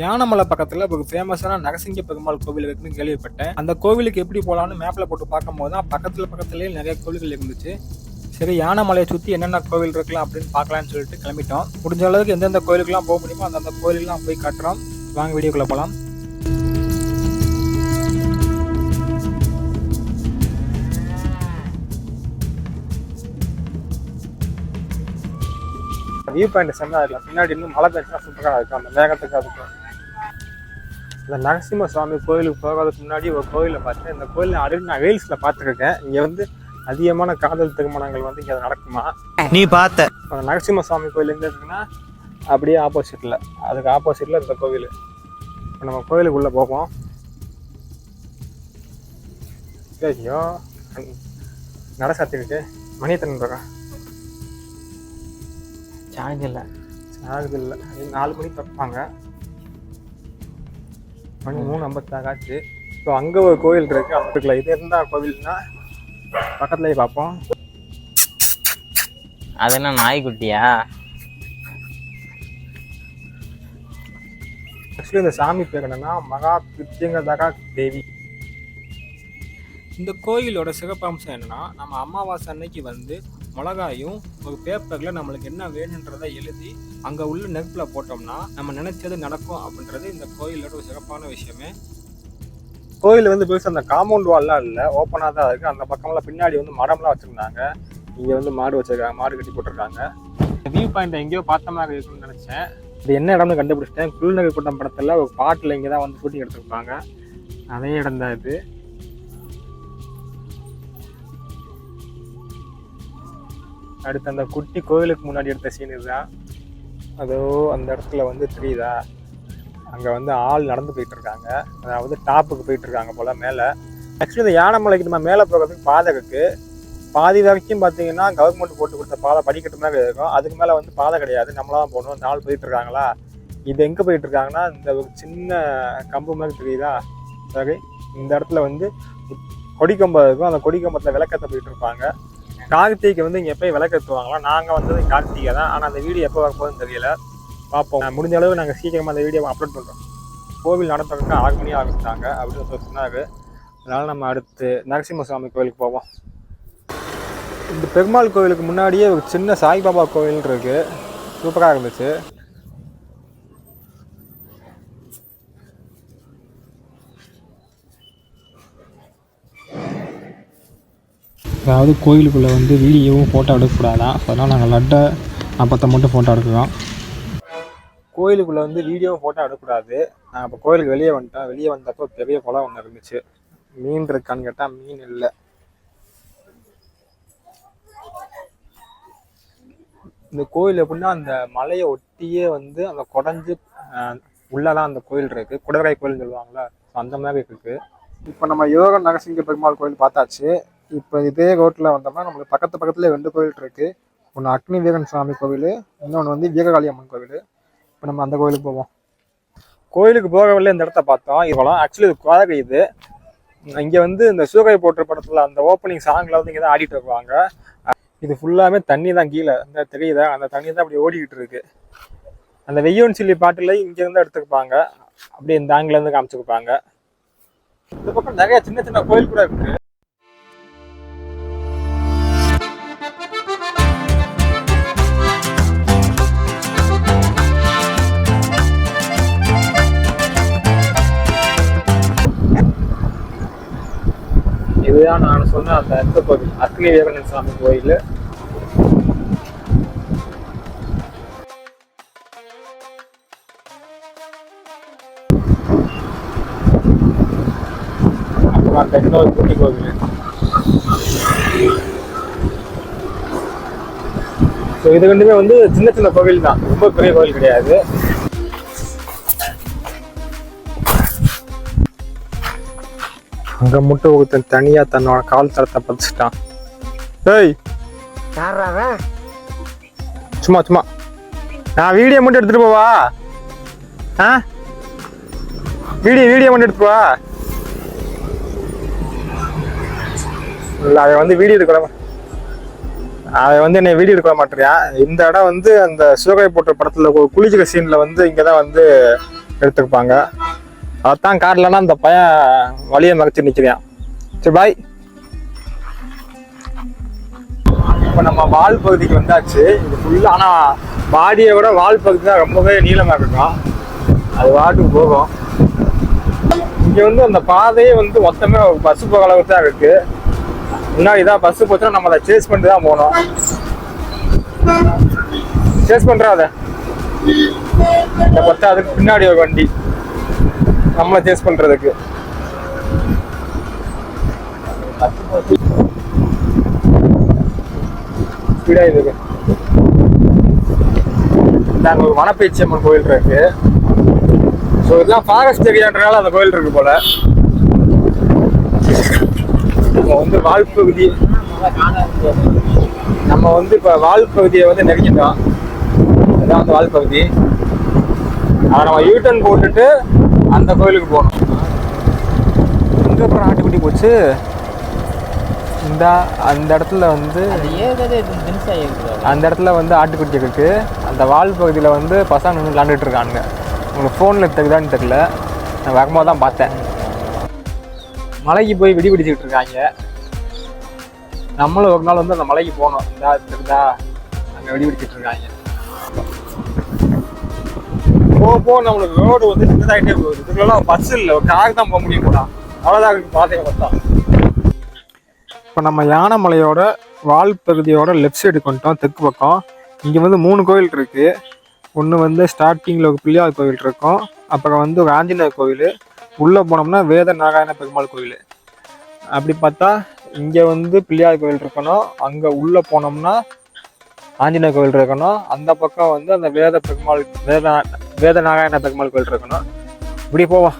யானமலை பக்கத்தில் ஒரு ஃபேமஸான நரசிங்க பெருமாள் கோவில் இருக்குன்னு கேள்விப்பட்டேன். அந்த கோவிலுக்கு எப்படி போகலான்னு மேப்பில் போட்டு பார்க்கும்போது தான் பக்கத்தில் பக்கத்துலேயே நிறைய கோவில்கள் இருந்துச்சு. சரி யானமலையை சுற்றி என்னென்ன கோவில் இருக்கலாம் அப்படின்னு பார்க்கலான்னு சொல்லிட்டு கிளம்பிட்டோம். முடிஞ்ச அளவுக்கு எந்தெந்த கோயிலுக்குலாம் போக முடியுமோ அந்தந்த கோயிலுக்குலாம் போய் காட்டுறோம். வாங்க வீடியோக்குள்ளே போகலாம் வியூ பாயிண்ட் செம்மையாக இருக்கலாம் பின்னாடி இன்னும் மழை பெஞ்சா சூப்பராக இருக்கும். அந்த மேகத்துக்கு அதுக்கும். இந்த நரசிம்ம சுவாமி கோயிலுக்கு போகிறதுக்கு முன்னாடி ஒரு கோயிலை பார்த்தேன். இந்த கோயில் ஆல்ரெடி நான் ரீல்ஸில் பார்த்துருக்கேன். இங்கே வந்து அதிகமான காதல் திருமணங்கள் வந்து இங்கே நடக்குமா? நீ பார்த்த. நரசிம்ம சுவாமி கோயில் எங்கே இருக்குன்னா அப்படியே ஆப்போசிட்டில் அதுக்கு ஆப்போசிட்டில் இந்த கோவில். இப்போ நம்ம கோயிலுக்குள்ளே போவோம். ஐயோ நட சாத்திருக்கு மணி எத்தனை இருக்கா? சார்ஜ் இல்லை. சாகுது இல்லை. நாலு மணிக்கு திறப்பாங்க. மணி மூணு ஐம்பத்தாறு ஆச்சு ஸோ அங்கே ஒரு கோயில் இருக்கு அந்த இருக்குல்ல இது இருந்தா கோவில்னா பக்கத்துலேயே பார்ப்போம். அது என்ன நாய்க்குட்டியா? ஆக்சுவலி இந்த சாமி பேர் என்னன்னா மகா பிரித்தியங்கதகா தேவி. இந்த கோயிலோட சிறப்பம்சம் என்னன்னா நம்ம அமாவாசை அன்னைக்கு வந்து மிளகாயும் ஒரு பேப்பரில் நம்மளுக்கு என்ன வேணுன்றதை எழுதி அங்கே உள்ள நெருப்பில் போட்டோம்னா நம்ம நினைச்சது நடக்கும் அப்படின்றது இந்த கோயிலோட ஒரு சிறப்பான விஷயமே. கோயில் வந்து பெருசாக அந்த காம்பவுண்ட் வால்லாம் இல்லை. ஓப்பனாக தான் இருக்குது அந்த பக்கம்லாம் பின்னாடி வந்து மரம்லாம் வச்சுருந்தாங்க. இங்கே வந்து மாடு வச்சிருக்காங்க. மாடு கட்டி போட்டிருக்காங்க. வியூ பாயிண்ட் எங்கேயோ பார்த்த மாதிரி இருக்குன்னு நினச்சேன். இது என்ன இடம்னு கண்டுபிடிச்சிட்டேன். குள்நகை கூட்டம் படத்தில் ஒரு பாட்டில் இங்கே தான் வந்து ஷூட்டிங் எடுத்துருப்பாங்க. அதே இடம் தான் இது. அடுத்து அந்த குட்டி கோவிலுக்கு முன்னாடி எடுத்த சீன் இதுதான். அதோ அந்த இடத்துல வந்து தெரியுதா? அங்கே வந்து ஆள் நடந்து போயிட்டு இருக்காங்க அதாவது டாப்புக்கு போயிட்டு இருக்காங்க போல மேலே. ஆக்சுவலி இந்த யானைமலைக்கு நம்ம மேலே போகிறதுக்கு பாதை இருக்கு பாதி வரைக்கும் பார்த்தீங்கன்னா கவர்மெண்ட் போட்டு கொடுத்த பாதை படிக்கட்டு மாதிரி இருக்கும். அதுக்கு மேலே வந்து பாதை கிடையாது. நம்மளா தான் போகணும். இந்த ஆள் போயிட்டு இருக்காங்களா இது எங்கே போயிட்டு இருக்காங்கன்னா இந்த ஒரு சின்ன கம்பு மாதிரி தெரியுதா? சரி இந்த இடத்துல வந்து கொடிக்கம்பம் இருக்கும். அந்த கொடிக்கம்பத்தில் விளக்கத்தை போயிட்டு இருப்பாங்க கார்த்திகை வந்து இங்கே எப்பயும் விளக்கேற்றுவாங்களா நாங்கள் வந்தது கார்த்திகை தான். ஆனால் அந்த வீடியோ எப்போ வரப்போகுதுன்னு தெரியல. பார்ப்போம். முடிஞ்ச அளவு நாங்கள் சீக்கிரமாக அந்த வீடியோவை அப்லோட் பண்ணுறோம் கோவில் நடத்துறதுக்கு ஆறு மணி ஆரம்பிச்சிட்டாங்க. அப்படின்னு சொல்லி சொன்னாங்க அதனால் நம்ம அடுத்து நரசிம்ம சுவாமி போவோம். இந்த பெருமாள் கோவிலுக்கு முன்னாடியே ஒரு சின்ன சாய்பாபா கோவில் இருக்குது சூப்பராக இருந்துச்சு. அதாவது கோயிலுக்குள்ளே வந்து வீடியோவும் ஃபோட்டோ எடுக்கக்கூடாதான். அதனால் நாங்கள் லட்டை அப்பத்தை மட்டும் ஃபோட்டோ எடுக்கிறோம். கோயிலுக்குள்ளே வந்து வீடியோவும் ஃபோட்டோ எடுக்கக்கூடாது. நான் இப்போ கோயிலுக்கு வெளியே வந்துட்டேன். வெளியே வந்தப்போ பெரிய குளம் ஒன்று இருந்துச்சு. மீன் இருக்கான்னு கேட்டால் மீன் இல்லை. இந்த கோயில் எப்படின்னா அந்த மலையை ஒட்டியே வந்து அந்த குடஞ்சு உள்ளதான் அந்த கோயில் இருக்கு. குடவரை கோயில்னு சொல்லுவாங்கல்ல. So அந்த மாதிரி இருக்கு. இப்போ நம்ம யோக நரசிங்க பெருமாள் கோயில் பார்த்தாச்சு. இப்போ இதே ரோட்டில் வந்தோம்னா நம்மளுக்கு பக்கத்து பக்கத்தில் ரெண்டு கோயில் இருக்குது ஒன்று அக்னி வீரன் சுவாமி கோவில் இன்னொன்று வந்து வீரகாளி அம்மன் கோவில். இப்போ நம்ம அந்த கோயிலுக்கு போவோம். கோயிலுக்கு போகவில்லை இந்த இடத்த பார்த்தோம். இவ்வளோ ஆக்சுவலி இது கோயகை இது. இங்கே வந்து இந்த சூகை போட்டு படத்தில் அந்த ஓப்பனிங் சாங்கில் வந்து இங்கே தான் ஆடிட்டு வருவாங்க. இது ஃபுல்லாமே தண்ணி தான் கீழே. இந்த தெரியுதா அந்த தண்ணி தான் அப்படி ஓடிக்கிட்டு இருக்கு. அந்த வெய்யோன் சில்லி பாட்டில் இங்கேருந்து எடுத்துக்குப்பாங்க. அப்படியே இந்த ஆங்கிலேருந்து காமிச்சுக்குப்பாங்க. இந்த பக்கம் நிறைய சின்ன சின்ன கோயில் கூட இருக்கு. இதுதான் நான் சொன்ன அந்த இந்த கோவில் அக்னி வீரன் சாமி கோயில். அப்புறம் அந்த இன்னொரு குட்டி கோவில். ஸோ இது ரெண்டுமே வந்து சின்ன சின்ன கோவில் தான் ரொம்ப பெரிய கோவில் கிடையாது. அங்க மட்டும் ஒருத்தன் தனியா தன்னோட கால் தரத்தை பதிச்சிட்டான். ஏய்! சும்மா சும்மா. நான் வீடியோ மட்டும் எடுத்துட்டு போவா? ஆ? வீடியோ வீடியோ மட்டும் எடுத்துட்டு போவா? இல்லை அவன் வந்து வீடியோ எடுக்க விட- அவன் வந்து என்னை வீடியோ எடுக்க விட மாட்டேறியா இந்த இடம் வந்து அந்த சிவகை போட்ட படத்துல குளிக்கிற சீன்ல வந்து இங்கதான் வந்து எடுத்துருப்பாங்க அதான் காட்டலன்னா அந்த பையன் வழியை மறைச்சு நிற்கிறான். சரி பாய் இப்போ நம்ம வால் பகுதிக்கு வந்தாச்சு. இது ஃபுல்லாக ஆனால் பாடியை விட வால் பகுதி தான் ரொம்பவே நீளமாக இருக்கும். அது வாட்டுக்கு போகும். இங்கே வந்து அந்த பாதையே வந்து மொத்தமே பஸ் போகிற அளவுக்கு தான் இருக்கு. முன்னாடி இதான் பஸ் போச்சுன்னா நம்ம அதை சேஸ் பண்ணிட்டு தான் போகணும் சேஸ் பண்ணுறோம் அதை? பத்தா அதுக்கு பின்னாடி ஒரு வண்டி. நம்மளை சேஸ் பண்ணுறதுக்கு ஸ்பீடாக இதுக்கு நாங்கள் ஒரு வனப்பயிற்சி அம்மன் கோயில் இருக்கு. ஸோ இதெல்லாம் ஃபாரஸ்ட் ஏரியான்றனால அந்த கோயில் இருக்கு போல. நம்ம வந்து வால் பகுதி நம்ம வந்து இப்போ வால் பகுதியை வந்து நெருங்கிட்டோம். இதான் வந்து வால் பகுதி. அதை நம்ம யூட்டன் போட்டுட்டு அந்த கோயிலுக்கு போகணும். எங்கே அப்புறம் ஆட்டுக்குட்டி போச்சு. இந்த அந்த இடத்துல வந்து அந்த இடத்துல வந்து ஆட்டுக்குட்டி இருக்கு. அந்த வால் பகுதியில் வந்து பசங்க நின்று விளாண்டுட்டு இருக்கானுங்க. உங்களுக்கு ஃபோனில் தெரியுதான்னு தெரியல. நான் வரும்போது தான் பார்த்தேன். மலைக்கு போய் வெடி வெடிச்சுக்கிட்டு இருக்காங்க. நம்மளும் ஒரு நாள் வந்து அந்த மலைக்கு போகணும் இந்தா தெரியுதா அங்கே வெடி வெடிச்சிட்டு இருக்காங்க. போக போக நம்மளுக்கு ரோடு வந்து சின்னதாகிட்டே போகுது. இதுக்குள்ளலாம் பஸ் இல்லை ஒரு கார் தான் போக முடியும் போனா அவ்வளோதான் பாதையை பார்த்தா இப்போ நம்ம யானைமலையோட வால் பகுதியோட லெஃப்ட் சைடு கொண்டோம் தெற்கு பக்கம். இங்கே வந்து மூணு கோயில் இருக்கு. ஒன்று வந்து ஸ்டார்டிங்கில் ஒரு பிள்ளையார் கோவில் இருக்கும். அப்புறம் வந்து ஒரு ஆஞ்சநேயர் கோவில் உள்ளே போனோம்னா வேத நாராயண பெருமாள் கோவில் அப்படி பார்த்தா இங்கே வந்து பிள்ளையார் கோவில் இருக்கணும். அங்கே உள்ளே போனோம்னா ஆஞ்சநேயர் கோவில் இருக்கணும். அந்த பக்கம் வந்து அந்த வேத பெருமாள் வேத வேத நாராயண பெருமாள் கோவில் இருக்கணும். இப்படி போவோம்.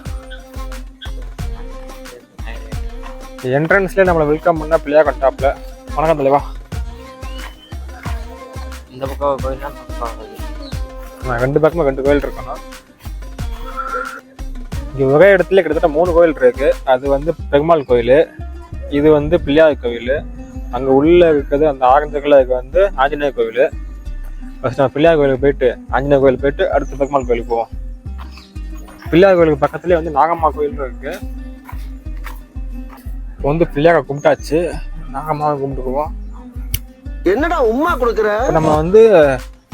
என்ட்ரன்ஸ்லேயே நம்மளை வெல்கம் பண்ண பிள்ளையார் கட்டாப்ல வணக்கம் தலைவா. இந்த பக்கம் கோயில் நான் ரெண்டு பக்கமும் ரெண்டு கோயில் இருக்கணும். இங்கே ஒரே இடத்துல கிட்டத்தட்ட மூணு கோயில் இருக்கு. அது வந்து பெருமாள் கோயில். இது வந்து பிள்ளையார் கோயில். அங்கே உள்ள இருக்கிறது அந்த ஆரஞ்சத்தில் இருக்க வந்து ஆஞ்சநேயர் கோயில். ஃபர்ஸ்ட் நான் பிள்ளையார் கோயிலுக்கு போயிட்டு ஆஞ்சநேயர் கோயில் போயிட்டு அடுத்து பெருமாள் கோயிலுக்கு போவோம். பிள்ளையார் கோயிலுக்கு பக்கத்துலேயே வந்து நாகம்மா கோயில் இருக்கு. இப்போ வந்து பிள்ளையாரை கும்பிட்டாச்சு. நாகம்மாவை கும்பிட்டுக்குவோம் என்னடா உம்மா கொடுக்குற? நம்ம வந்து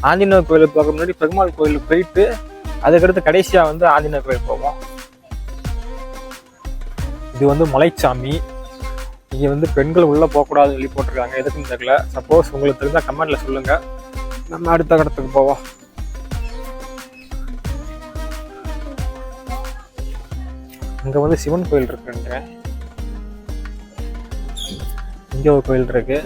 ஆஞ்சநேயர் கோயிலுக்கு போக முன்னாடி பெருமாள் கோயிலுக்கு போயிட்டு அதுக்கடுத்து கடைசியாக வந்து ஆஞ்சநேயர் கோயில் போவோம். இது வந்து மலைச்சாமி. இங்கே வந்து பெண்கள் உள்ளே போகக்கூடாதுன்னு சொல்லி போட்டிருக்காங்க. எதுக்குன்னு தெரியல. சப்போஸ் உங்களுக்கு தெரிஞ்சால் கமெண்ட்ல சொல்லுங்க. நம்ம அடுத்த கடத்துக்கு போவோம். இங்கே வந்து சிவன் கோயில் இருக்குன்ற. இங்கே ஒரு கோயில் இருக்கு.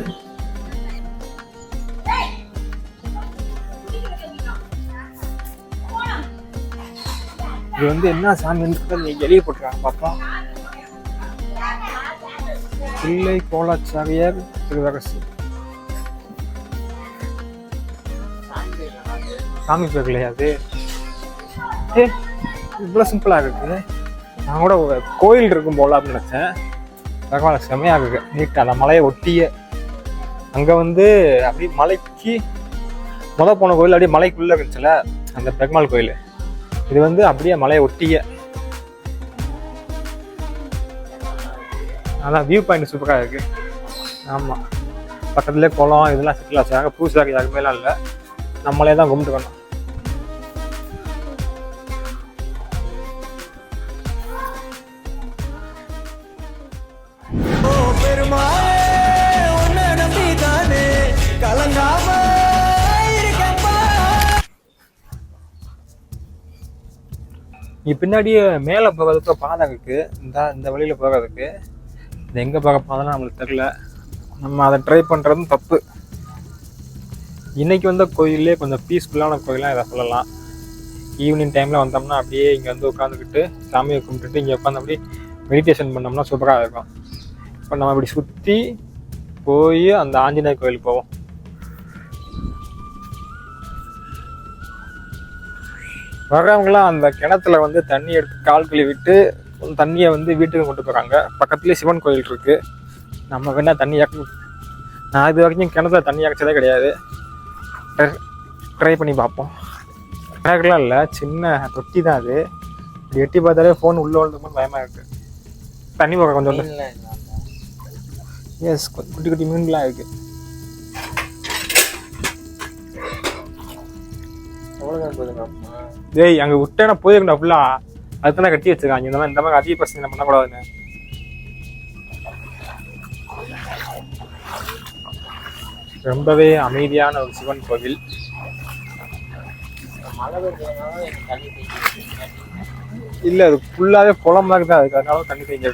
இது வந்து என்ன சாமின்னு நீங்க எழுதி போட்டுருக்காங்க பாப்பா பிள்ளை கோலாச்சாரியார் திருவரசு. சாமி பேர் இல்லையா அது ஏ இவ்வளோ சிம்பிளாக இருக்குது. நான் கூட கோயில் இருக்கும் போல அப்படின்னு நினச்சேன். பரவாயில்ல செமையாக இருக்கு நீட்டாக அந்த மலையை ஒட்டிய அங்கே வந்து அப்படியே மலைக்கு முத போன கோயில் அப்படியே மலைக்குள்ளே இருந்துச்சுல அந்த பெருமாள் கோயில். இது வந்து அப்படியே மலையை ஒட்டிய அதான் வியூ பாயிண்ட் சூப்பராக இருக்கு. ஆமாம் பக்கத்துலேயே குளம் இதெல்லாம் செட்டில் ஆச்சாங்க பூசாக்கு யாருமேலாம் இல்லை. நம்மளே தான் கும்பிட்டுக்கணும். இங்கே பின்னாடியே மேலே போகிறதுக்கு பாதை இருக்குது இந்த இந்த வழியில் போகிறதுக்கு இது எங்கே போக பாதைலாம் நம்மளுக்கு தெரில நம்ம அதை ட்ரை பண்ணுறதும் தப்பு. இன்றைக்கி வந்த கோயிலே கொஞ்சம் பீஸ்ஃபுல்லான கோயிலாக இதை சொல்லலாம். ஈவினிங் டைமில் வந்தோம்னா அப்படியே இங்கே வந்து உட்காந்துக்கிட்டு சாமியை கும்பிட்டுட்டு இங்கே உட்காந்து அப்படியே மெடிடேஷன் பண்ணோம்னா சூப்பராக இருக்கும். இப்போ நம்ம இப்படி சுற்றி போய் அந்த ஆஞ்சநேயர் கோயிலுக்கு போவோம். வர்றவங்களாம் அந்த கிணத்துல வந்து தண்ணி எடுத்து கால் கழுவிட்டு தண்ணியை வந்து வீட்டுக்கு கொண்டு போகிறாங்க பக்கத்துலேயே சிவன் கோயில் இருக்கு. நம்ம வேணா தண்ணி இறக்கி நான் இது வரைக்கும் கிணத்துல தண்ணி இறச்சதே கிடையாது. ட்ரை பண்ணி பார்ப்போம். கிணறுலாம் இல்லை சின்ன தொட்டி தான் அது. இப்படி எட்டி பார்த்தாலே ஃபோன் உள்ள விழுந்துக்கும் பயமா இருக்கு. தண்ணி போக கொஞ்சம் எஸ் குட்டி குட்டி மீன்லாம் இருக்கு. எவ்வளோ தான் போதுங்க டேய் அங்க விட்டேனா போயிருந்தா ஃபுல்லா அதுதான் கட்டி வச்சிருக்காங்க. இந்த மாதிரி இந்த மாதிரி அதிக பிரச்சனை பண்ணக்கூடாதுன்னு ரொம்பவே அமைதியான ஒரு சிவன் கோவில். மழை இல்ல அது ஃபுல்லாவே குளம் தான் தான் இருக்கு. அதனால தண்ணி தேங்கி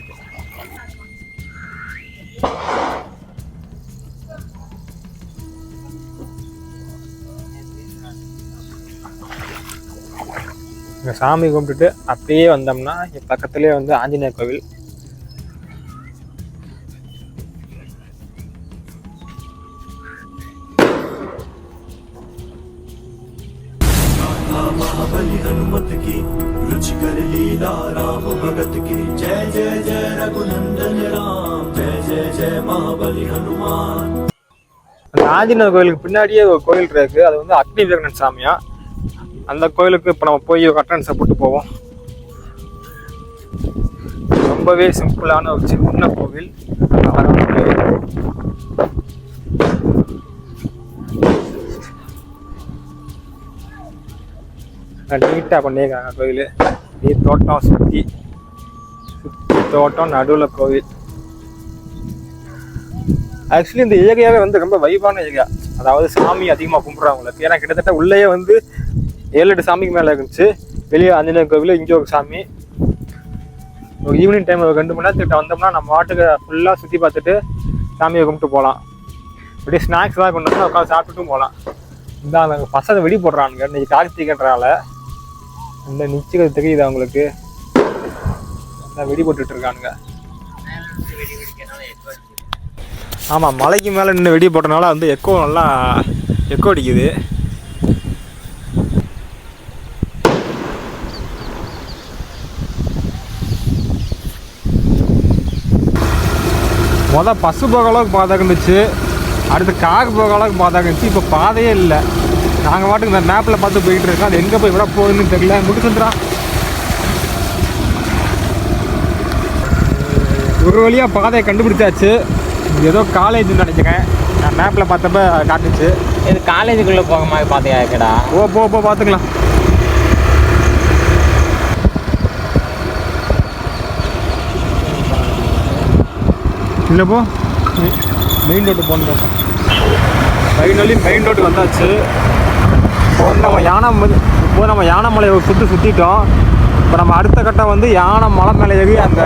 இங்க சாமி கும்பிட்டுட்டு அப்படியே வந்தோம்னா இங்க பக்கத்துலயே வந்து ஆஞ்சநேயர் கோவில் महाबली हनुमत की रुचिकर लीला राम भगत की जय जय जय रघुनंदन राम जय जय जय महाबली हनुमान அந்த ஆஞ்சநேயர் கோயிலுக்கு பின்னாடியே ஒரு கோயில் இருக்கு அது வந்து அக்னி வீரகன் சாமியா அந்த கோயிலுக்கு இப்போ நம்ம போய் அட்டன்ஸை போட்டு போவோம். ரொம்பவே சிம்பிளான ஒரு சின்ன கோவில். நீட்டாக பண்ணியிருக்காங்க கோயில். நீ தோட்டம் சுற்றி சுற்றி தோட்டம் நடுவில் கோவில். ஆக்சுவலி இந்த ஏரியாவே வந்து ரொம்ப வைபான ஏரியா. அதாவது சாமி அதிகமாக கும்பிட்றவங்களுக்கு. ஏன்னா கிட்டத்தட்ட உள்ளேயே வந்து ஏழு எட்டு சாமிக்கு மேலே இருந்துச்சு. வெளியே ஆஞ்சநேயர் கோவில் இங்கே ஒரு சாமி. ஒரு ஈவினிங் டைம் ஒரு ரெண்டு மணி நேரத்துக்கிட்ட வந்தோம்னா நம்ம வாட்டுக்கு ஃபுல்லாக சுற்றி பார்த்துட்டு சாமியை கும்பிட்டு போகலாம் இப்படி ஸ்நாக்ஸ் தான் கொண்டு வந்து உட்காந்து சாப்பிட்டுட்டும் போகலாம் இந்த அந்த பசங்க வெடி போடுறானுங்க. இன்னைக்கு கார்த்திகன்றனால இந்த நிச்சயம் தெரியுது அவங்களுக்கு நல்லா வெடி போட்டுட்டு இருக்கானுங்க. ஆமாம் மலைக்கு மேலே நின்று வெடி போட்டனால வந்து எக்கோ நல்லா எக்கோ அடிக்குது. மொதல் பஸ்ஸு போக அளவுக்கு பாதை இருந்துச்சு. அடுத்து கார் போக அளவுக்கு பாதை இருந்துச்சு. இப்போ பாதையே இல்லை. நாங்கள் பாட்டுக்கு இந்த மேப்பில் பார்த்து போயிட்டு இருக்கோம். அது எங்கே போய் விட போகுதுன்னு தெரியல. முடிச்சுன்றா ஒரு வழியாக பாதையை கண்டுபிடிச்சாச்சு. ஏதோ காலேஜ்னு நினைக்கிறேன். நான் மேப்பில் பார்த்தப்ப காட்டுச்சு. இது காலேஜுக்குள்ளே போக மாதிரி பார்த்தியா இருக்கடா? ஓ போ போ பார்த்துக்கலாம். இல்லை போ? மெயின் ரோட்டு போகணும் ஃபைனலி மெயின் ரோட்டுக்கு வந்தாச்சு. இப்போ வந்து நம்ம யானை இப்போ நம்ம யானைமலையை சுற்றி சுற்றிட்டோம் இப்போ நம்ம அடுத்த கட்டம் வந்து யானை மலை மேலே ஏறி அந்த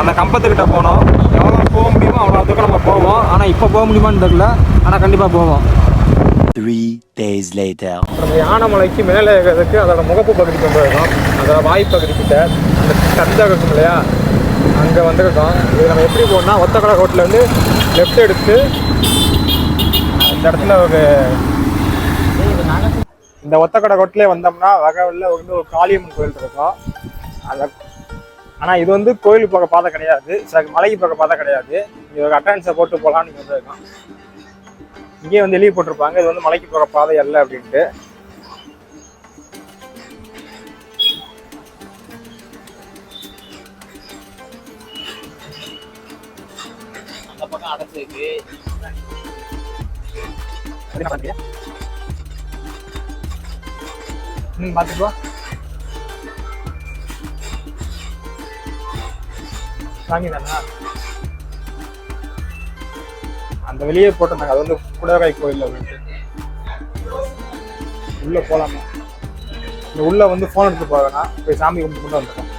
அந்த கம்பத்துக்கிட்ட போனோம். எவ்வளோ போக முடியுமோ அவ்வளோ தூரம் நம்ம போவோம். ஆனால் இப்போ போக முடியுமான்னு தெரியல. ஆனால் கண்டிப்பாக போவோம். Three days later. நம்ம யானைமலைக்கு மேலே ஏறதுக்கு அதோட முகப்பு பகுதி கொண்டு இருக்கோம் அதோட வாய்ப்பகுதி கிட்ட அந்த சந்தை இருக்கும் இல்லையா? அங்கே வந்துருக்கோம். இது நம்ம எப்படி போகணும்னா ஒத்தக்கடை ரோட்லேருந்து லெஃப்ட் எடுத்து இந்த இடத்துல ஒரு இந்த ஒத்தக்கடை ரோட்லேயே வந்தோம்னா வகவில் வந்து ஒரு காளியம்மன் கோயில் இருக்கும். அந்த ஆனால் இது வந்து கோயில் போக பாதை கிடையாது. சில மலைக்கு போக பாதை கிடையாது. இது ஒரு அட்டன்ஸை போட்டு போகலான்னு வந்துருக்கோம் வந்திருக்கோம் இங்கேயே வந்து எழுதி போட்டிருப்பாங்க. இது வந்து மலைக்கு போகிற பாதை அல்ல அப்படின்ட்டு. பக்கம் அடைச்சிருக்கு ம் பார்த்துட்டு வாங்கிதானா அந்த வெளியே போட்டிருந்தாங்க. அது வந்து குடகாய் கோயில் அப்படின்ட்டு உள்ள போலாமா. இந்த உள்ள வந்து ஃபோன் எடுத்து போவேனா போய் சாமி கும்பிட்டு கொண்டு வந்துட்டோம்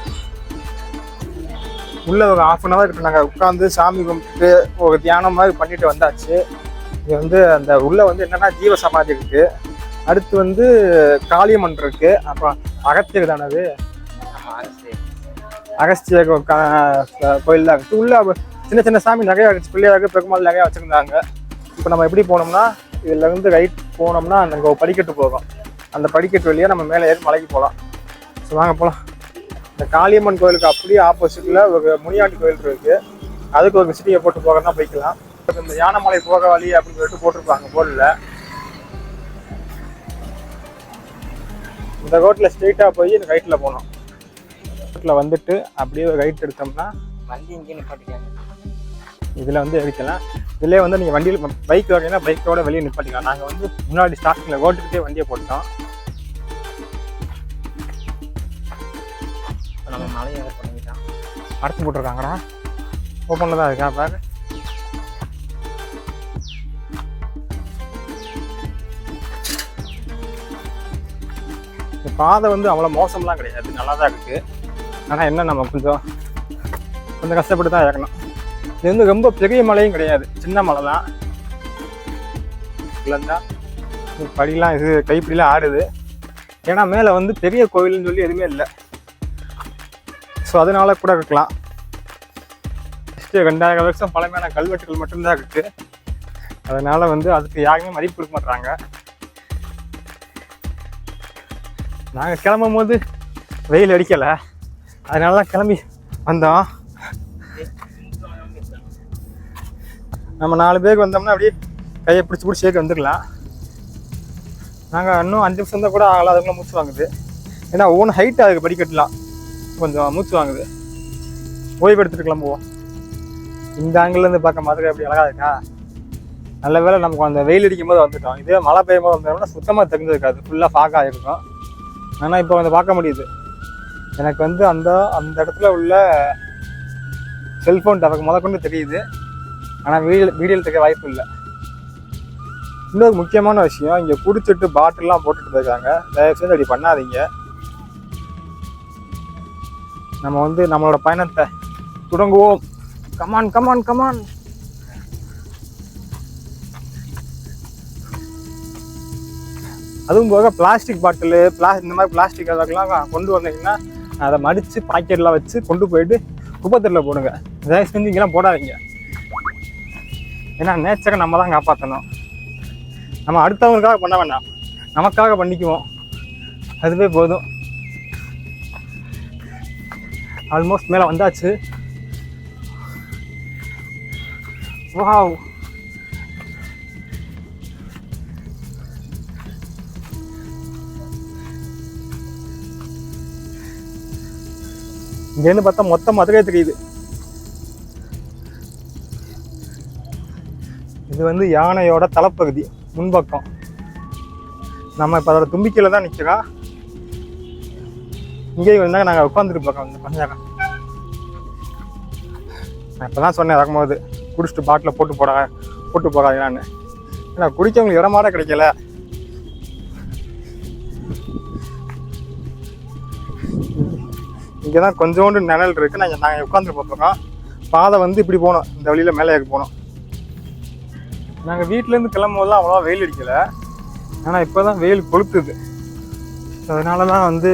உள்ளே ஒரு ஹாஃப் அன் ஹவர் இப்போ நாங்கள் உட்காந்து சாமி கும்பிட்டு ஒரு தியானம் மாதிரி பண்ணிட்டு வந்தாச்சு. இங்கே வந்து அந்த உள்ளே வந்து என்னென்னா ஜீவ சமாதி இருக்கு. அடுத்து வந்து காளியம்மன் இருக்கு. அப்புறம் அகத்தியர் தானது நம்ம அகஸ்தியர் கோயில் தான் இருக்கு உள்ள சின்ன சின்ன சாமி நிறைய இருக்கு. பிள்ளையாருக்கு பெருமாள் நிறைய வச்சுருந்தாங்க. இப்போ நம்ம எப்படி போனோம்னா இதுல இருந்து ரைட் போனோம்னா நாங்கள் படிக்கட்டு போகும். அந்த படிக்கட்டு வழியாக நம்ம மேலே ஏறி மலைக்கு போகலாம். ஸோ வாங்க போகலாம் இந்த காளியம்மன் கோயிலுக்கு அப்படியே ஆப்போசிட்டில் ஒரு முனியாண்டி கோயில் இருக்குது அதுக்கு ஒரு விசிட்டியை போட்டு போகிறதா போய்க்கலாம். இந்த யானைமலை போக வழி அப்படின்னு சொல்லிட்டு போட்டிருப்பாங்க போர்டில். இந்த ரோட்டில் ஸ்ட்ரெயிட்டாக போய் இந்த ரைட்டில் போனோம் ரோட்டில் வந்துட்டு அப்படியே ரைட் எடுத்தோம்னா வண்டி இங்கே நிப்பாட்டிக்காங்க இதில் வந்து எடுக்கலாம். இதிலே வந்து நீங்கள் வண்டியில் பைக் வரீங்கன்னா பைக்கோட வெளியே நிப்பாட்டிக்கலாம். நாங்கள் வந்து முன்னாடி ஸ்டார்டிங்கில் ரோட்டுக்கிட்டே வண்டியை போட்டோம். இப்போ நம்ம மலையை ஏற பண்ணிக்கிட்டான் அடைச்சி போட்டிருக்காங்கடா. ஓப்பனில் தான் இருக்கா பேக் பாதை வந்து அவ்வளோ மோசம்லாம் கிடையாது. நல்லா தான் இருக்குது ஆனால் என்ன நம்ம கொஞ்சம் கொஞ்சம் கஷ்டப்பட்டு தான் இறக்கணும். இது வந்து ரொம்ப பெரிய மலையும் கிடையாது. சின்ன மலை தான். இல்லைன்னா படிலாம் இது கைப்பிடிலாம் ஆடுது. ஏன்னா மேலே வந்து பெரிய கோவில்னு சொல்லி எதுவுமே இல்லை. ஸோ அதனால கூட இருக்கலாம். ஃபஸ்ட்டு ரெண்டாயிரம் வருஷம் பழமையான கல்வெட்டுகள் மட்டும்தான் இருக்கு. அதனால வந்து அதுக்கு யாருமே மதிப்பு கொடுக்க மாட்டாங்க நாங்கள் கிளம்பும் போது வெயில் அடிக்கலை. அதனால தான் கிளம்பி வந்தோம். நம்ம நாலு பேருக்கு வந்தோம்னா அப்படியே கையை பிடிச்சி பிடிச்சி சேர்க்க வந்துடலாம். நாங்கள் இன்னும் அஞ்சு நிமிஷம் தான் கூட ஆகலாம் அதுக்குள்ளே முடிச்சு வாங்குது ஏன்னா ஒவ்வொன்று ஹைட் அதுக்கு படிக்கட்டலாம். கொஞ்சம் மூச்சு வாங்குது. ஓய்வு எடுத்துட்டு கிளம்புவோம். இந்த ஆங்கிலேருந்து பார்க்க மதுரை எப்படி அழகா இருக்கா? நல்ல வேளை நமக்கு அந்த வெயில் அடிக்கும் போது வந்துட்டோம். இதே மழை பெய்யும் போது வந்தோம்னா சுத்தமாக தெரிஞ்சிருக்காது. ஃபுல்லாக ஃபாக்காக ஆகிருக்கும் ஆனால் இப்போ வந்து பார்க்க முடியுது. எனக்கு வந்து அந்த அந்த இடத்துல உள்ள செல்ஃபோன் டவருக்கு முத கொண்டு தெரியுது. ஆனால் வீடியோ வீடியோ எடுக்க வாய்ப்பு இல்லை. இன்னொரு முக்கியமான விஷயம் இங்கே குடிச்சிட்டு பாட்டில்லாம் போட்டுட்டு இருக்காங்க தயவு செஞ்சு அப்படி பண்ணாதீங்க. நம்ம வந்து நம்மளோட பயணத்தை தொடங்குவோம். கமான் கமான் கமான் அதுவும் போக பிளாஸ்டிக் பாட்டிலு பிளா இந்த மாதிரி பிளாஸ்டிக் அதெல்லாம் கொண்டு வந்தீங்கன்னா அதை மடித்து பாக்கெட்லாம் வச்சு கொண்டு போயிட்டு குப்பத்தூரில் போடுங்க. தயவு செஞ்சு இங்கெல்லாம் போடாதீங்க. ஏன்னா நேச்சரை நம்ம தான் காப்பாற்றணும் நம்ம அடுத்தவங்களுக்காக பண்ண வேண்டாம். நமக்காக பண்ணிக்குவோம். அதுவே போதும். ஆல்மோஸ்ட் மேலே வந்தாச்சு. வாவ் இங்கேருந்து பார்த்தா மொத்தம் மதுரை தெரியுது. இது வந்து யானையோட தலைப்பகுதி முன்பக்கம். நம்ம இப்போ அதோட தும்பிக்கையில் தான் நிற்கிறோம் இங்கேயும் வந்தாங்க நாங்கள் உட்காந்துட்டு பார்க்கலாம் இந்த பஞ்சாகம் நான் இப்போ தான் சொன்னேன் இறக்கும்போது குடிச்சிட்டு பாட்டில் போட்டு போட போட்டு போடாதீங்கன்னு ஏன்னா குடிக்கவங்களுக்கு இடமாட கிடைக்கல. இங்கே தான் கொஞ்சோண்டு நிழல் இருக்குது நாங்கள் நாங்கள் உட்காந்துட்டு போகிறோம் பாதை வந்து இப்படி போனோம். இந்த வழியில் மேலே போனோம். நாங்கள் வீட்டிலேருந்து கிளம்பும் போதெல்லாம் அவ்வளோவா வெயில் அடிக்கலை. ஆனால் இப்போ தான் வெயில் கொளுத்துது. அதனால தான் வந்து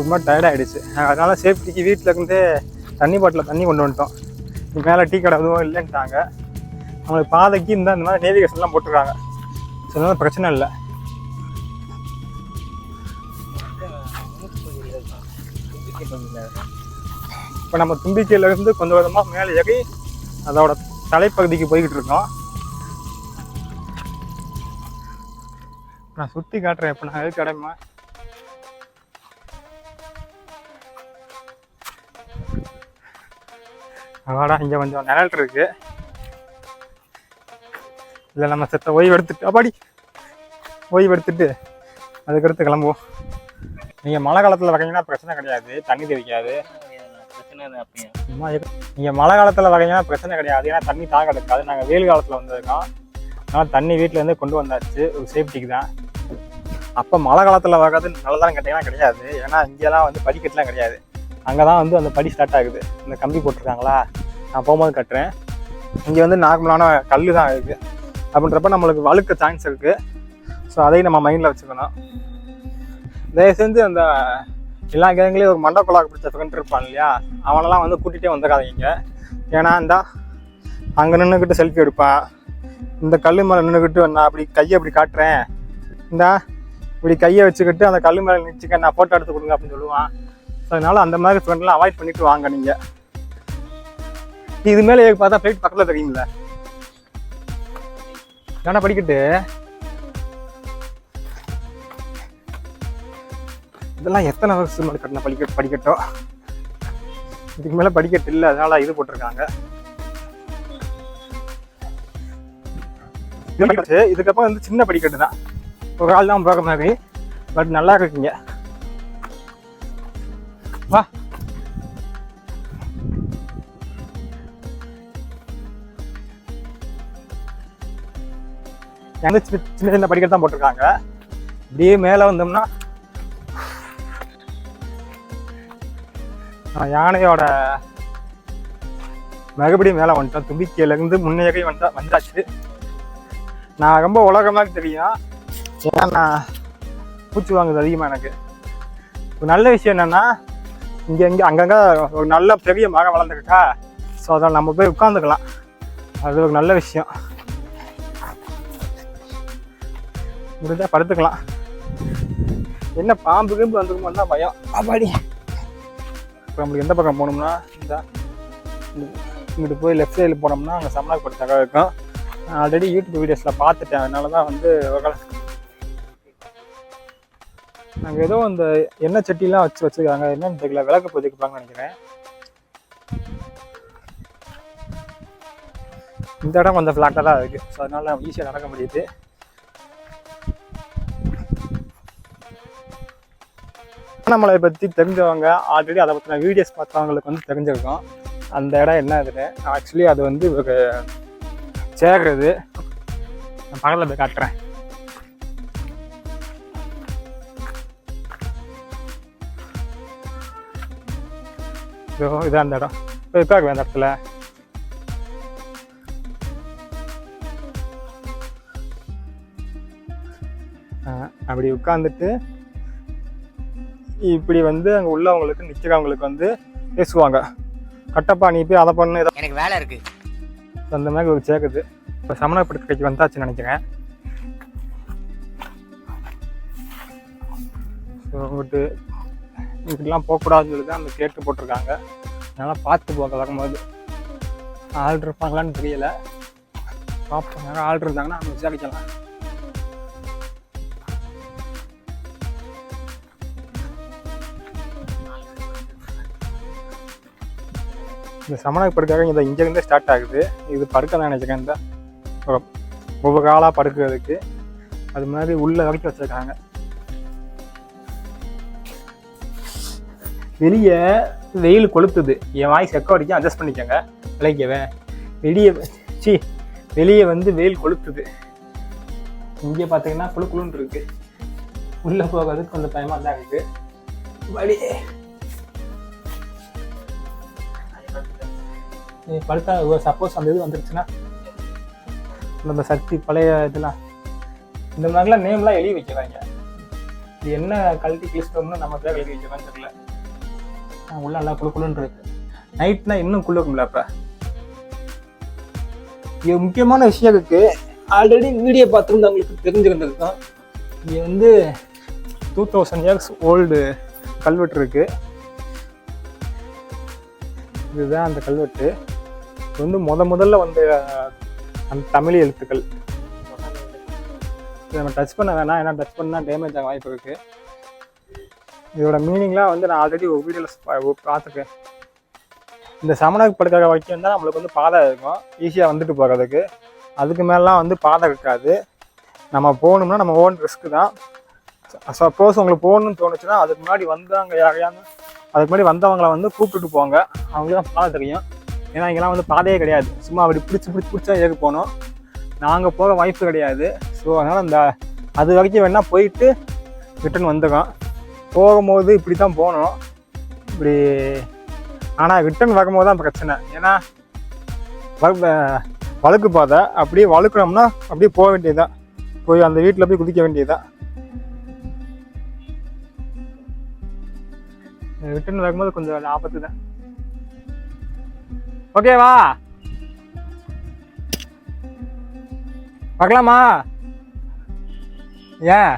ரொம்ப டயர்டாகிடுச்சு அதனால் சேஃப்டிக்கு வீட்டில் இருந்தே தண்ணி பாட்டில் தண்ணி கொண்டு வந்துட்டோம். இது மேலே டீ கடை எதுவும் இல்லைன்ட்டாங்க. நம்மளுக்கு பாதைக்கு இந்த இந்த மாதிரி நேவிகேஷன்லாம் போட்டிருக்காங்க. ஸோ அதனால பிரச்சனை இல்லை. இப்போ நம்ம தும்பிக்கையிலேருந்து கொஞ்சம் கொஞ்சமாக மேலே ஏறி அதோட தலைப்பகுதிக்கு போய்கிட்டு இருக்கோம். நான் சுற்றி காட்டுறேன் இப்போ நான் எதுக்கு அடைமா அவாடா இங்கே கொஞ்சம் நிழல் இருக்கு. இல்லை நம்ம செத்த ஓய்வு எடுத்துட்டு அப்பாடி ஓய்வு எடுத்துட்டு அதுக்கடுத்து கிளம்புவோம். நீங்கள் மழை காலத்தில் வகைங்கன்னா பிரச்சனை கிடையாது தண்ணி தெரிவிக்காது பிரச்சனை மழை காலத்தில் வகைங்கன்னா பிரச்சனை கிடையாது ஏன்னா தண்ணி தாக எடுக்காது. நாங்கள் வெயில் காலத்தில் வந்திருக்கோம். அதனால் தண்ணி வீட்டிலேருந்து கொண்டு வந்தாச்சு ஒரு சேஃப்டிக்கு தான். அப்போ மழை காலத்தில் வராது நல்லதான் கேட்டிங்கன்னா கிடையாது. ஏன்னா இங்கெல்லாம் வந்து படிக்கட்டுலாம் கிடையாது. அங்கே தான் வந்து அந்த படி ஸ்டார்ட் ஆகுது. இந்த கம்பி போட்டிருக்காங்களா? நான் போகும்போது கட்டுறேன். இங்கே வந்து நார்மலான கல் தான் இருக்குது அப்படின்றப்ப நம்மளுக்கு வழுக்க சான்ஸ் இருக்குது ஸோ அதையும் நம்ம மைண்டில் வச்சுக்கணும். தயவு செஞ்சு அந்த எல்லா கேங்லேயும் ஒரு மண்டக்குழாக்கு பிடிச்ச ஃப்ரெண்ட் இருப்பான் இல்லையா? அவனெல்லாம் வந்து கூட்டிகிட்டே வந்துடாதீங்க. ஏன்னா இந்தா அங்கே நின்றுக்கிட்டு செல்ஃபி எடுப்பான். இந்த கல் மேலே நின்றுக்கிட்டு நான் அப்படி கையை அப்படி காட்டுறேன். இந்தா இப்படி கையை வச்சுக்கிட்டு அந்த கல் மேலே நினச்சிக்க நான் ஃபோட்டோ எடுத்து கொடுங்க அப்படின்னு சொல்லுவான். ஸோ அதனால அந்த மாதிரி ஃப்ரெண்ட்லாம் அவாய்ட் பண்ணிட்டு வாங்க நீங்கள் இது மேலே ஏறி பார்த்தா ஃப்ளைட் பக்கத்தில் தெரியுங்களா ஏன்னா படிக்கட்டு? இதெல்லாம் எத்தனை வருஷம் முன்னாடி கட்டின படிக்கட்டு படிக்கட்டோ? இதுக்கு மேலே படிக்கட்டு இல்லை அதனால இது போட்டிருக்காங்க. இது இதுக்கப்புறம் வந்து சின்ன படிக்கட்டு தான் ஒரு ஆள் தான் போகிற மாதிரி பட் நல்லா இருக்குங்க. வா. வந்து சின்ன சின்ன சின்ன படிக்கட்டு தான் போட்டிருக்காங்க. இப்படியே மேலே வந்தோம்னா நான் யானையோட மறுபடியும் மேலே வந்துட்டோம். தும்பிக்கையிலேருந்து முன்னேறி வந்தா வந்தாச்சு. நான் ரொம்ப உலகமாக தெரியும். ஏன்னா நான் பூச்சி வாங்குது அதிகமாக எனக்கு. ஒரு நல்ல விஷயம் என்னென்னா இங்கே இங்கே அங்கங்கே ஒரு நல்ல பெரிய மரம் வளர்ந்துருக்கா. ஸோ அதில் நம்ம போய் உட்காந்துக்கலாம் அது ஒரு நல்ல விஷயம். முடிஞ்சால் படுத்துக்கலாம். என்ன பாம்பு கிம்பு வந்துருமோ தான் பயம். அப்பாடி. இப்போ நம்மளுக்கு எந்த பக்கம் போகணும்னா இந்த இங்கிட்டு போய் லெஃப்ட் சைடில் போனோம்னா அங்கே சமணாக்கு தகவல் இருக்கும். ஆல்ரெடி யூடியூப் வீடியோஸில் பார்த்துட்டேன். அதனால தான் வந்து நாங்கள் ஏதோ அந்த எண்ணெய் சட்டிலாம் வச்சு வச்சுருக்காங்க. என்னன்னு தெரியல. விளக்கு பொதிக்குப்பாங்கன்னு நினைக்கிறேன். இந்த இடம் கொஞ்சம் ஃப்ளாட்டாக தான் இருக்குது ஸோ அதனால் ஈஸியாக நடக்க முடியுது. அண்ணாமலையை பற்றி தெரிஞ்சவங்க ஆல்ரெடி அதை பற்றின வீடியோஸ் பார்த்தவங்களுக்கு வந்து தெரிஞ்சிருக்கும். அந்த இடம் என்ன இதுன்னு. ஆக்சுவலி அது வந்து சேர்கிறது சேர்றது நான் பக்கத்தில் போய் காட்டுறேன். இதோ இதான் அந்த இடம் இப்போ உட்காருவேன் அந்த இடத்துல அப்படி உட்காந்துட்டு இப்படி வந்து அங்கே உள்ளவங்களுக்கு நிற்கிறவங்களுக்கு வந்து பேசுவாங்க. கட்டப்பா நீ போய் அதை பண்ணு இதை எனக்கு வேலை இருக்கு. அந்த மாதிரி ஒரு சேர்க்குது இப்போ சமணப்படுக்கைக்கு வந்தாச்சுன்னு நினைக்கிறேன். ஸோ இப்படிலாம் போகக்கூடாதுன்னு சொல்லி தான் அந்த கேட்டு போட்டிருக்காங்க. அதனால் பார்த்து போக வரும்போது. ஆள் இருப்பாங்களான்னு தெரியல. பார்ப்போம். யாரும் ஆள் இருந்தாங்கன்னா அவங்க விசாரிக்கலாம். இந்த சமண படுக்காக இந்த இங்கேருந்தே ஸ்டார்ட் ஆகுது. இது படுக்க தான் நினைக்கிறேன் இந்த. ஒவ்வொரு காலாக படுக்கிறதுக்கு. அது மாதிரி உள்ள வரைக்கும் வச்சிருக்காங்க. வெளியே வெயில் கொளுத்துது. என் வாய்ஸ் எக்கோ அடிக்க அட்ஜஸ்ட் பண்ணிக்கோங்க. விளைக்கவே வெளியே சி வெளியே வந்து வெயில் கொளுத்துது. இங்கே பார்த்தீங்கன்னா குளு குளுன்னு இருக்கு. உள்ளே போகிறதுக்கு கொஞ்சம் பயமாக தான் இருக்கு. வழி படுத்தா சப்போஸ் அந்த இது வந்துருச்சுன்னா நம்ம சக்தி பழைய இதெல்லாம் இந்த மாதிரிலாம் நேம்லாம் எழுதி வைக்கிறாங்க. இது என்ன கழட்டி கிளிஸ்டம்னு நம்ம தான் எழுதி வைக்கிறான்னு தெரியல. உள்ள நல்லா குழு குளுன்னு இருக்கு. நைட்னா இன்னும் குளிரும்ல அப்ப இது முக்கியமான விஷயம் இருக்கு. ஆல்ரெடி வீடியோ பார்த்துருந்தவங்களுக்கு தான் இங்கே வந்து டூ தௌசண்ட் இயர்ஸ் ஓல்டு கல்வெட்டு இருக்கு. இதுதான் அந்த கல்வெட்டு. இது வந்து முத முதல்ல வந்து அந்த தமிழ் எழுத்துக்கள். இதை நம்ம டச் பண்ண வேணாம். ஏன்னா டச் பண்ணால் டேமேஜ் ஆக வாய்ப்பு இருக்குது இதோட மீனிங்லாம் வந்து நான் ஆல்ரெடி ஒரு வீடியோவில் பார்த்துருக்கேன். இந்த சமணக்கு படுக்கிற வரைக்கும் இருந்தால் நம்மளுக்கு வந்து பாதை இருக்கும். ஈஸியாக வந்துட்டு போகிறதுக்கு அதுக்கு மேலாம் வந்து பாதை இருக்காது. நம்ம போகணும்னா நம்ம ஓன் ரிஸ்க்கு தான். சப்போஸ் உங்களுக்கு போகணும்னு தோணுச்சுன்னா அதுக்கு முன்னாடி வந்தவங்க யாரையாவது அதுக்கு முன்னாடி வந்தவங்களை வந்து கூப்பிட்டுட்டு போங்க. அவங்களுக்கு தான் பாதை தெரியும். ஏன்னா இங்கெல்லாம் வந்து பாதையே கிடையாது. சும்மா அப்படி பிடிச்சி பிடிச்சி பிடிச்சா ஏறி போகணும். நாங்கள் போக வாய்ப்பு கிடையாது. ஸோ அதனால் இந்த அது வரைக்கும் வேணால் போயிட்டு ரிட்டர்ன் வந்துடும் போகும்போது இப்படி தான் போகணும் இப்படி ஆனால் ரிட்டர்ன் வரும்போது தான் பிரச்சனை. ஏன்னா வழுக்கு பாதை. அப்படியே வழுக்கணும்னா அப்படியே போக வேண்டியதுதான். போய் அந்த வீட்டில் போய் குதிக்க வேண்டியதுதான். ரிட்டர்ன் வரும்போது கொஞ்சம் ஆபத்து தான். ஓகேவா பார்க்கலாமா? ஏன்?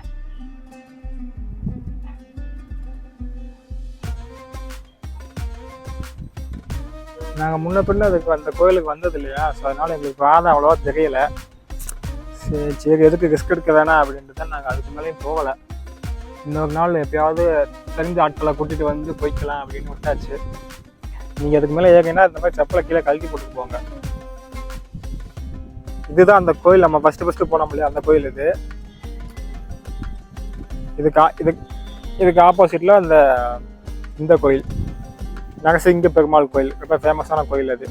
நாங்கள் முன்ன பின்ன அதுக்கு அந்த கோயிலுக்கு வந்தது இல்லையா? ஸோ அதனால் எங்களுக்கு வாதம் அவ்வளோவா தெரியல. சரி சரி எதுக்கு ரிஸ்க் எடுக்க வேணாம் அப்படின்ட்டு தான் நாங்கள் அதுக்கு மேலேயும் போகலை. இன்னொரு நாள் எப்பயாவது தெரிஞ்ச ஆட்களை கூட்டிகிட்டு வந்து போய்க்கலாம் அப்படின்னு விட்டாச்சு. நீங்கள் அதுக்கு மேலே ஏறினா இந்த மாதிரி செப்பலை கீழே கழட்டி போட்டு போங்க. இதுதான் அந்த கோயில். நம்ம ஃபஸ்ட்டு ஃபஸ்ட்டு போனோம் இல்லையா? அந்த கோயில் இது. இதுக்கு ஆ- இது இதுக்கு ஆப்போசிட்டில் அந்த இந்த கோயில். நரசிங்க பெருமாள் கோயில். ரொம்ப ஃபேமஸான கோயில் அது.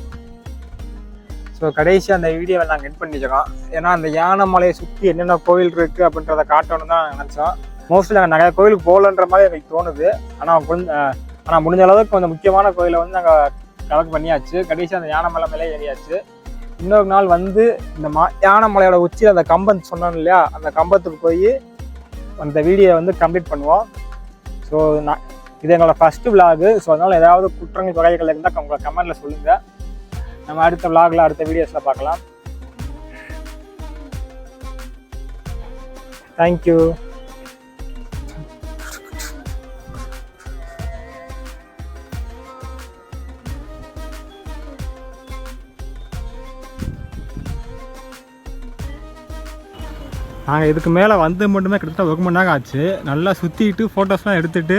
ஸோ கடைசி அந்த வீடியோவை நாங்கள் எட் பண்ணிக்கிறோம். ஏன்னா அந்த யானை மலையை சுற்றி என்னென்ன கோயில் இருக்குது அப்படின்றத காட்டணும்னு தான் நினச்சோம். மோஸ்ட்லி நாங்கள் நிறையா கோயிலுக்கு போகலன்ற மாதிரி எனக்கு தோணுது. ஆனால் கொஞ்சம் ஆனால் முடிஞ்ச அளவுக்கு கொஞ்சம் முக்கியமான கோயிலை வந்து நாங்கள் கலெக்ட் பண்ணியாச்சு. கடைசி அந்த யானை மலை மேலே ஏறியாச்சு. இன்னொரு நாள் வந்து இந்த மா யானை மலையோட உச்சியில் அந்த கம்பம் சொன்னோம் இல்லையா? அந்த கம்பத்துக்கு போய் அந்த வீடியோ வந்து கம்ப்ளீட் பண்ணுவோம். ஸோ நான் இது எங்களோட ஃபஸ்ட்டு விலாகு ஸோ அதனால் ஏதாவது குற்றங்கள் குறைகள் இருந்தால் உங்களை கமெண்ட்டில் சொல்லுங்கள் நம்ம அடுத்த விலாகில் அடுத்த வீடியோஸில் பார்க்கலாம். தேங்க்யூ நாங்கள் இதுக்கு மேலே வந்து மட்டுமே கிட்டத்தட்ட ஒரு மணி நேரம் ஆச்சு. நல்லா சுற்றிட்டு ஃபோட்டோஸ்லாம் எடுத்துகிட்டு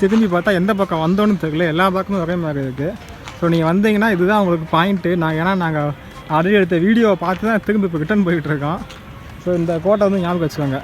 திரும்பி பார்த்தா எந்த பக்கம் வந்தோன்னு தெரியல. எல்லா பக்கமும் ஒரே மாதிரி இருக்குது ஸோ நீங்கள் வந்தீங்கன்னா இதுதான் உங்களுக்கு பாயிண்ட்டு நாங்கள் ஏன்னா நாங்கள் ஆல்ரெடி எடுத்த வீடியோவை பார்த்து தான் திரும்பி இப்போ ரிட்டர்ன் போயிட்டுருக்கோம் ஸோ இந்த கோட்டை வந்து ஞாபகம் வச்சுக்கோங்க.